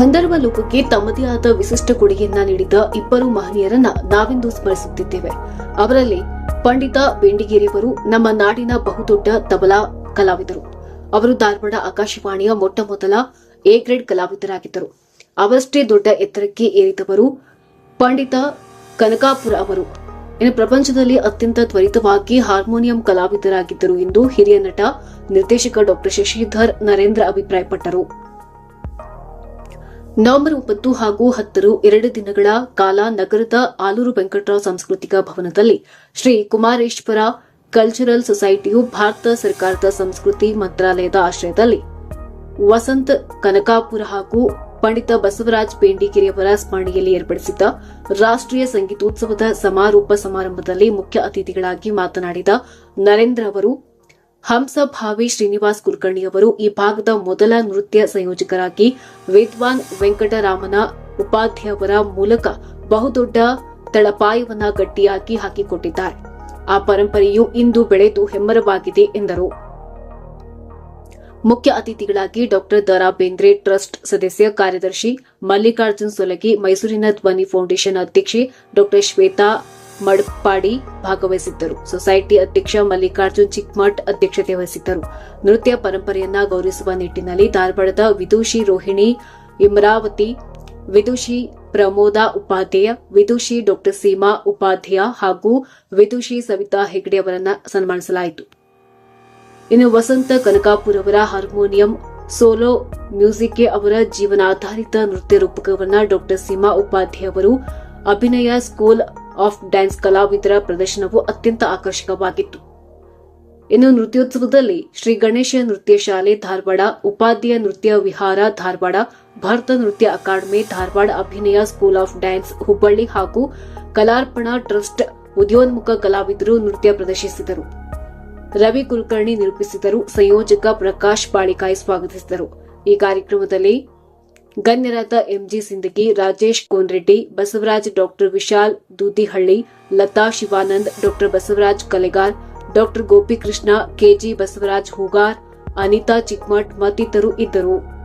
ಗಂಧರ್ವ ಲೋಕಕ್ಕೆ ತಮ್ಮದೇ ಆದ ವಿಶಿಷ್ಟ ಕೊಡುಗೆಯನ್ನ ನೀಡಿದ ಇಬ್ಬರು ಮಹನೀಯರನ್ನ ನಾವಿಂದು ಸ್ಮರಿಸುತ್ತಿದ್ದೇವೆ. ಅವರಲ್ಲಿ ಪಂಡಿತ ಬೆಂಡಿಗೇರಿಯವರು ನಮ್ಮ ನಾಡಿನ ಬಹುದೊಡ್ಡ ತಬಲಾ ಕಲಾವಿದರು. ಅವರು ಧಾರವಾಡ ಆಕಾಶವಾಣಿಯ ಮೊಟ್ಟ ಮೊದಲ ಎ ಗ್ರೇಡ್ ಕಲಾವಿದರಾಗಿದ್ದರು. ಅವರಷ್ಟೇ ದೊಡ್ಡ ಎತ್ತರಕ್ಕೆ ಏರಿದವರು ಪಂಡಿತ ಕನಕಾಪುರ ಅವರು. ಇನ್ನು ಪ್ರಪಂಚದಲ್ಲಿ ಅತ್ಯಂತ ತ್ವರಿತವಾಗಿ ಹಾರ್ಮೋನಿಯಂ ಕಲಾವಿದರಾಗಿದ್ದರು ಎಂದು ಹಿರಿಯ ನಟ ನಿರ್ದೇಶಕ ಡಾಕ್ಟರ್ ಶಶಿಧರ್ ನರೇಂದ್ರ ಅಭಿಪ್ರಾಯಪಟ್ಟರು. ನವೆಂಬರ್ ಒಂಬತ್ತು ಹಾಗೂ ಹತ್ತರು ಎರಡು ದಿನಗಳ ಕಾಲ ನಗರದ ಆಲೂರು ವೆಂಕಟರಾವ್ ಸಾಂಸ್ಕೃತಿಕ ಭವನದಲ್ಲಿ ಶ್ರೀ ಕುಮಾರೇಶ್ವರ ಕಲ್ಚರಲ್ ಸೊಸೈಟಿಯು ಭಾರತ ಸರ್ಕಾರದ ಸಂಸ್ಕೃತಿ ಮಂತ್ರಾಲಯದ ಆಶ್ರಯದಲ್ಲಿ ವಸಂತ್ ಕನಕಾಪುರ ಹಾಗೂ ಪಂಡಿತ ಬಸವರಾಜ್ ಬೇಂಡಿಗೆರೆಯವರ ಸ್ಮರಣೆಯಲ್ಲಿ ಏರ್ಪಡಿಸಿದ್ದ ರಾಷ್ಟ್ರೀಯ ಸಂಗೀತೋತ್ಸವದ ಸಮಾರೋಪ ಸಮಾರಂಭದಲ್ಲಿ ಮುಖ್ಯ ಅತಿಥಿಗಳಾಗಿ ಮಾತನಾಡಿದ ನರೇಂದ್ರ ಅವರು ಹಂಸಭಾವಿ ಶ್ರೀನಿವಾಸ್ ಕುಲಕರ್ಣಿ ಅವರು ಈ ಭಾಗದ ಮೊದಲ ನೃತ್ಯ ಸಂಯೋಜಕರಾಗಿ ವಿದ್ವಾನ್ ವೆಂಕಟರಾಮನ ಉಪಾಧ್ಯಾಯವರ ಮೂಲಕ ಬಹುದೊಡ್ಡ ತಳಪಾಯವನ್ನ ಗಟ್ಟಿಯಾಗಿ ಹಾಕಿಕೊಟ್ಟಿದ್ದಾರೆ. ಆ ಪರಂಪರೆಯು ಇಂದು ಬೆಳೆದು ಹೆಮ್ಮರವಾಗಿದೆ ಎಂದರು. ಮುಖ್ಯ ಅತಿಥಿಗಳಾಗಿ ಡಾಕ್ಟರ್ ದರಾ ಬೇಂದ್ರೆ ಟ್ರಸ್ಟ್ ಸದಸ್ಯ ಕಾರ್ಯದರ್ಶಿ ಮಲ್ಲಿಕಾರ್ಜುನ್ ಸೊಲಗಿ ಮೈಸೂರಿನ ಧ್ವನಿ ಫೌಂಡೇಶನ್ ಅಧ್ಯಕ್ಷೆ ಡಾಕ್ಟರ್ ಶ್ವೇತಾ ಮಡ್ಪಾಡಿ ಭಾಗವಹಿಸಿದ್ದರು. ಸೊಸೈಟಿ ಅಧ್ಯಕ್ಷ ಮಲ್ಲಿಕಾರ್ಜುನ್ ಚಿಕ್ಮಠ್ ಅಧ್ಯಕ್ಷತೆ ವಹಿಸಿದ್ದರು. ನೃತ್ಯ ಪರಂಪರೆಯನ್ನ ಗೌರವಿಸುವ ನಿಟ್ಟಿನಲ್ಲಿ ಧಾರವಾಡದ ವಿದುಷಿ ರೋಹಿಣಿ ಇಮ್ರಾವತಿ, ವಿದುಷಿ ಪ್ರಮೋದ ಉಪಾಧ್ಯಾಯ, ವಿದುಷಿ ಡಾಕ್ಟರ್ ಸೀಮಾ ಉಪಾಧ್ಯಾಯ ಹಾಗೂ ವಿದುಷಿ ಸವಿತಾ ಹೆಗ್ಡೆ ಅವರನ್ನ ಸನ್ಮಾನಿಸಲಾಯಿತು. ಇನ್ನು ವಸಂತ ಕನಕಾಪುರ್ ಅವರ ಹಾರ್ಮೋನಿಯಂ ಸೋಲೋ ಮ್ಯೂಸಿಕ್ಗೆ ಅವರ ಜೀವನಾಧಾರಿತ ನೃತ್ಯ ರೂಪಕವನ್ನ ಡಾಕ್ಟರ್ ಸೀಮಾ ಉಪಾಧ್ಯಾಯ ಅವರು ಅಭಿನಯ ಸ್ಕೂಲ್ ಆಫ್ ಡ್ಯಾನ್ಸ್ ಕಲಾವಿದರ ಪ್ರದರ್ಶನವು ಅತ್ಯಂತ ಆಕರ್ಷಕವಾಗಿತ್ತು. ಇನ್ನು ನೃತ್ಯೋತ್ಸವದಲ್ಲಿ ಶ್ರೀ ಗಣೇಶ ನೃತ್ಯ ಶಾಲೆ ಧಾರವಾಡ, ಉಪಾಧ್ಯಾಯ ನೃತ್ಯ ವಿಹಾರ ಧಾರವಾಡ, ಭಾರತ ನೃತ್ಯ ಅಕಾಡೆಮಿ ಧಾರವಾಡ ಅಭಿನಯ ಸ್ಕೂಲ್ ಆಫ್ ಡ್ಯಾನ್ಸ್ ಹುಬ್ಬಳ್ಳಿ ಹಾಗೂ ಕಲಾರ್ಪಣಾ ಟ್ರಸ್ಟ್ ಉದಯೋನ್ಮುಖ ಕಲಾವಿದರು ನೃತ್ಯ ಪ್ರದರ್ಶಿಸಿದರು. ರವಿ ಕುಲಕರ್ಣಿ ನಿರೂಪಿಸಿದರು. ಸಂಯೋಜಕ ಪ್ರಕಾಶ್ ಬಾಳಿಕಾಯಿ ಸ್ವಾಗತಿಸಿದರು. ಈ ಕಾರ್ಯಕ್ರಮದಲ್ಲಿ ಗಣ್ಯರಾದ MG Sindagi, Rajesh Konreddy, Basavaraj doctor Vishal Doodihalli, Latha Shivanand, doctor Basavaraj Kalegar doctor Gopikrishna KG Basavaraj Hugar, Anita Chikmath ಮತ್ತಿತರರು ಇದ್ದರು.